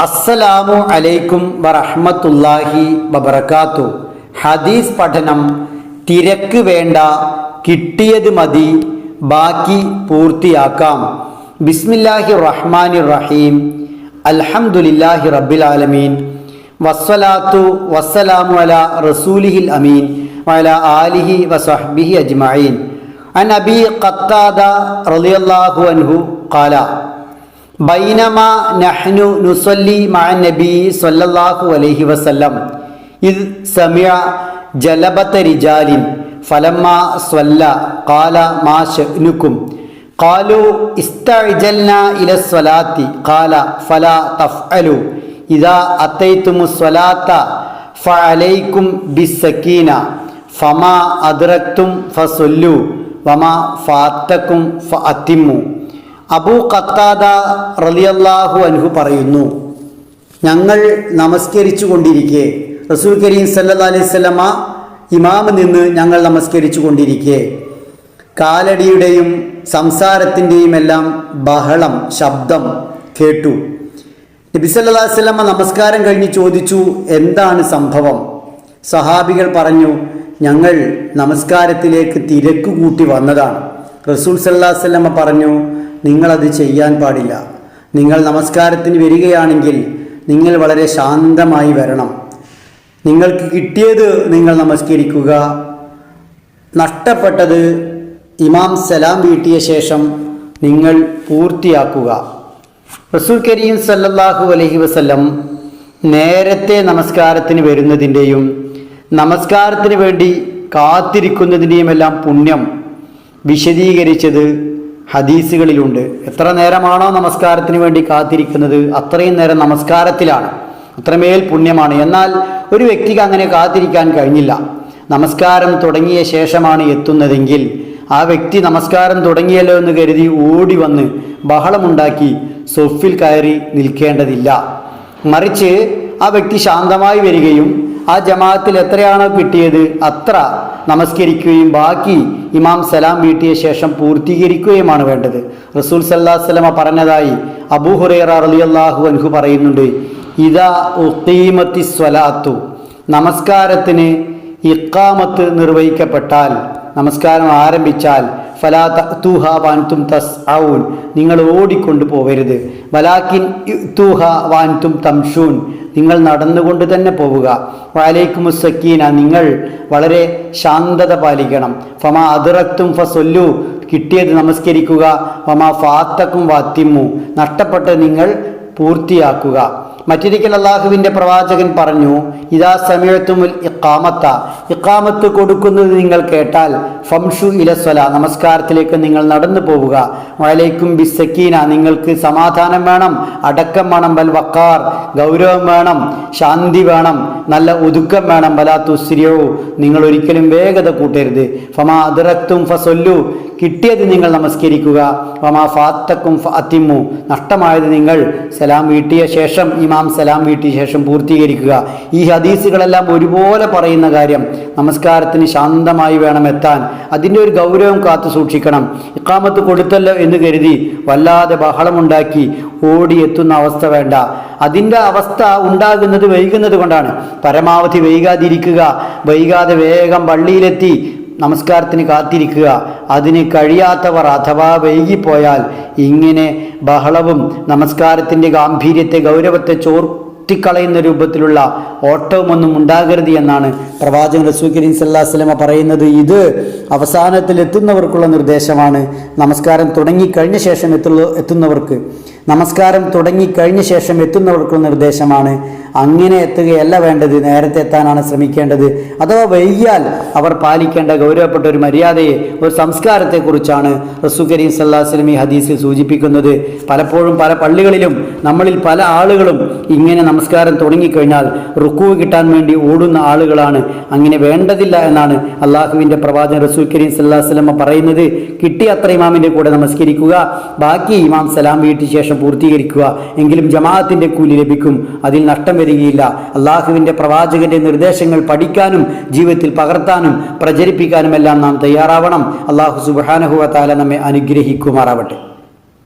അസ്സലാമു അലൈക്കും വറഹ്മത്തുള്ളാഹി വബറകാത്തു. ഹദീസ് പഠനം തിരക്ക് വേണ്ട കിട്ടിയത് മതി ബാക്കി പൂർത്തിയാക്കാം. ബിസ്മില്ലാഹി റഹ്മാനി റഹീം. അൽഹംദുലില്ലാഹി റബ്ബിൽ ആലമീൻ. വസ്സലാത്തു വസ്സലാമു അല റസൂലിഹിൽ അമീൻ. വല ആലിഹി വസഹ്ബിഹി അജ്മഈൻ. അൻ അബി ഖത്താദ റളിയല്ലാഹു അൻഹു ഖാല. ബൈനമ നഹ്നു നുസല്ലി മഅ നബി സല്ലല്ലാഹു അലൈഹി വസല്ലം. ഇദ് സമിഅ ജലബത റിജാലിൻ ഫലമ്മ സ്വല്ല ഖാല മാ ശഅ്നുക്കും. ഖാലു ഇസ്തഅജൽന ഇല സ്വലാത്തി ഖാല ഫല തഫ്അലു. ഇദാ അത്തൈത്തുമു സ്വലാത്ത ഫഅലൈക്കും ബിസ്സക്കീന ഫമാ അദ്റക്തും ഫസല്ലു വമാ ഫാത്തക്കും ഫഅതിമു അബൂ ഖത്താദ റലിയല്ലാഹു അൻഹു പറയുന്നു ഞങ്ങൾ നമസ്കരിച്ചു കൊണ്ടിരിക്കെ റസൂൽ കരീം സല്ലാ അലൈഹി വസല്ലമ ഇമാമ് നിന്ന് ഞങ്ങൾ നമസ്കരിച്ചു കൊണ്ടിരിക്കെ കാലടിയുടെയും സംസാരത്തിന്റെയും എല്ലാം ബഹളം ശബ്ദം കേട്ടു. നബി സല്ലാ അലൈഹി വസല്ലമ നമസ്കാരം കഴിഞ്ഞ് ചോദിച്ചു എന്താണ് സംഭവം? സഹാബികൾ പറഞ്ഞു ഞങ്ങൾ നമസ്കാരത്തിലേക്ക് തിരക്ക് കൂട്ടി വന്നതാണ്. റസൂൽ സല്ലാ വസല്ലമ പറഞ്ഞു നിങ്ങളത് ചെയ്യാൻ പാടില്ല. നിങ്ങൾ നമസ്കാരത്തിന് വരികയാണെങ്കിൽ നിങ്ങൾ വളരെ ശാന്തമായി വരണം. നിങ്ങൾക്ക് കിട്ടിയത് നിങ്ങൾ നമസ്കരിക്കുക. നഷ്ടപ്പെട്ടത് ഇമാം സലാം വീട്ടിയ ശേഷം നിങ്ങൾ പൂർത്തിയാക്കുക. റസൂൽ കരീം സല്ലല്ലാഹു അലഹി വസല്ലം നേരത്തെ നമസ്കാരത്തിന് വരുന്നതിന്റെയും നമസ്കാരത്തിന് വേണ്ടി കാത്തിരിക്കുന്നതിന്റെയും എല്ലാം പുണ്യം വിശദീകരിച്ചത് ഹദീസുകളിലുണ്ട്. എത്ര നേരമാണോ നമസ്കാരത്തിന് വേണ്ടി കാത്തിരിക്കുന്നത്? അത്രയും നേരം നമസ്കാരത്തിലാണ്. അത്രമേൽ പുണ്യമാണ്. എന്നാൽ ഒരു വ്യക്തിക്ക് അങ്ങനെ കാത്തിരിക്കാൻ കഴിഞ്ഞില്ല. നമസ്കാരം തുടങ്ങിയ ശേഷമാണ് എത്തുന്നതെങ്കിൽ ആ വ്യക്തി നമസ്കാരം തുടങ്ങിയല്ലോ എന്ന് കരുതി ഓടി വന്ന് ബഹളമുണ്ടാക്കി സൊഫിൽ കയറി നിൽക്കേണ്ടതില്ല. മറിച്ച് ആ വ്യക്തി ശാന്തമായി വരികയും ആ ജമാഅത്തിൽ എത്രയാണോ കിട്ടിയത് അത്ര നമസ്കരിക്കുകയും ബാക്കി ഇമാം സലാം വീട്ടിയ ശേഷം പൂർത്തീകരിക്കുകയുമാണ് വേണ്ടത്. റസൂൽ സല്ലാ സ്വലമ പറഞ്ഞതായി അബൂഹുറേറ റളിയല്ലാഹു അൻഹു പറയുന്നുണ്ട് ഇതാ ഉഖീമത്തി സ്വലാത്തു. നമസ്കാരത്തിന് ഇക്കാമത്ത് നിർവഹിക്കപ്പെട്ടാൽ നമസ്കാരം ആരംഭിച്ചാൽ ഫലാ തൂഹ വാൻതും തസ് ഔൻ നിങ്ങൾ ഓടിക്കൊണ്ട് പോവരുത്. വലാക്കിൻ തൂഹ വാൻതും തംഷൂൻ. നിങ്ങൾ നടന്നുകൊണ്ട് തന്നെ പോവുക. വാലേക്കും സക്കീന നിങ്ങൾ വളരെ ശാന്തത പാലിക്കണം. ഫമ അതിറത്തും ഫസൊല്ലു. കിട്ടിയത് നമസ്കരിക്കുക. ഫമ ഫാത്തക്കും വാത്തിമു. നഷ്ടപ്പെട്ട് നിങ്ങൾ പൂർത്തിയാക്കുക. മറ്റൊരിക്കൽ അള്ളാഹുവിന്റെ പ്രവാചകൻ പറഞ്ഞു ഇതാ സമയത്തുമുൽ ഇക്കാമത്ത ഇക്കാമത്ത് കൊടുക്കുന്നത് നിങ്ങൾ കേട്ടാൽ ഫംഷു ഇലസ്വല നമസ്കാരത്തിലേക്ക് നിങ്ങൾ നടന്നു പോവുക. വലൈക്കും ബിസക്കീന നിങ്ങൾക്ക് സമാധാനം വേണം അടക്കം വേണം ബൽ വക്കാർ ഗൗരവം വേണം ശാന്തി വേണം നല്ല ഒതുക്കം വേണം. ബലാ തുസ്രിയോ നിങ്ങൾ ഒരിക്കലും വേഗത കൂട്ടരുത്. ഫമാ അതിറക്തും ഫസൊല്ലു. കിട്ടിയത് നിങ്ങൾ നമസ്കരിക്കുക. വമാ ഫാത്തക്കും ഫാത്തിമു നഷ്ടമായത് നിങ്ങൾ സലാം വീട്ടിയ ശേഷം ഇമാം സലാം വീട്ടിയ ശേഷം പൂർത്തീകരിക്കുക. ഈ ഹദീസുകളെല്ലാം ഒരുപോലെ പറയുന്ന കാര്യം നമസ്കാരത്തിന് ശാന്തമായി വേണം എത്താൻ അതിന്റെ ഒരു ഗൗരവം കാത്തു സൂക്ഷിക്കണം. ഇക്കാമത്ത് കൊടുത്തല്ലോ എന്ന് കരുതി വല്ലാതെ ബഹളമുണ്ടാക്കി ഓടി എത്തുന്ന അവസ്ഥ വേണ്ട. അതിന്റെ അവസ്ഥ ഉണ്ടാകുന്നത് വൈകുന്നത് കൊണ്ടാണ്. പരമാവധി വൈകാതിരിക്കുക. വൈകാതെ വേഗം പള്ളിയിലെത്തി നമസ്കാരത്തിന് കാത്തിരിക്കുക. അതിന് കഴിയാത്തവർ അഥവാ വൈകിപ്പോയാൽ ഇങ്ങനെ ബഹളവും നമസ്കാരത്തിന്റെ ഗാംഭീര്യത്തെ ഗൗരവത്തെ ചോർത്തിക്കളയുന്ന രൂപത്തിലുള്ള ഓട്ടവുമൊന്നും ഉണ്ടാകരുത് എന്നാണ് പ്രവാചകൻ റസൂൽ കരീം സല്ലാ വസ്ലമ പറയുന്നത്. ഇത് അവസാനത്തിൽ എത്തുന്നവർക്കുള്ള നിർദ്ദേശമാണ്. നമസ്കാരം തുടങ്ങിക്കഴിഞ്ഞ ശേഷം എത്തുള്ള എത്തുന്നവർക്ക്. നമസ്കാരം തുടങ്ങിക്കഴിഞ്ഞ ശേഷം എത്തുന്നവർക്കുള്ള നിർദ്ദേശമാണ്. അങ്ങനെ എത്തുകയല്ല വേണ്ടത്. നേരത്തെ എത്താനാണ് ശ്രമിക്കേണ്ടത്. അഥവാ വൈകിയാൽ അവർ പാലിക്കേണ്ട ഗൗരവപ്പെട്ട ഒരു മര്യാദയെ ഒരു സംസ്കാരത്തെക്കുറിച്ചാണ് റസൂ കരീം സല്ലാ ഈ ഹദീസിൽ സൂചിപ്പിക്കുന്നത്. പലപ്പോഴും പല പള്ളികളിലും നമ്മളിൽ പല ആളുകളും ഇങ്ങനെ നമസ്കാരം തുടങ്ങിക്കഴിഞ്ഞാൽ റുക്കു കിട്ടാൻ വേണ്ടി ഓടുന്ന ആളുകളാണ്. അങ്ങനെ വേണ്ടതില്ല എന്നാണ് അള്ളാഹുവിന്റെ പ്രവാചകൻ റസൂൽ കരീം സല്ലാ വസ്ലമ പറയുന്നത്. കിട്ടിയ അത്ര ഇമാമിന്റെ കൂടെ നമസ്കരിക്കുക. ബാക്കി ഇമാം സലാം വീട്ടിന് ശേഷം പൂർത്തീകരിക്കുക. എങ്കിലും ജമാഅത്തിന്റെ കൂലി ലഭിക്കും. അതിൽ നഷ്ടം വരികയില്ല. അള്ളാഹുവിന്റെ പ്രവാചകന്റെ നിർദ്ദേശങ്ങൾ പഠിക്കാനും ജീവിതത്തിൽ പകർത്താനും പ്രചരിപ്പിക്കാനും എല്ലാം നാം തയ്യാറാവണം. അള്ളാഹു സുബാനഹുവ താല നമ്മെ അനുഗ്രഹിക്കുമാറാവട്ടെ.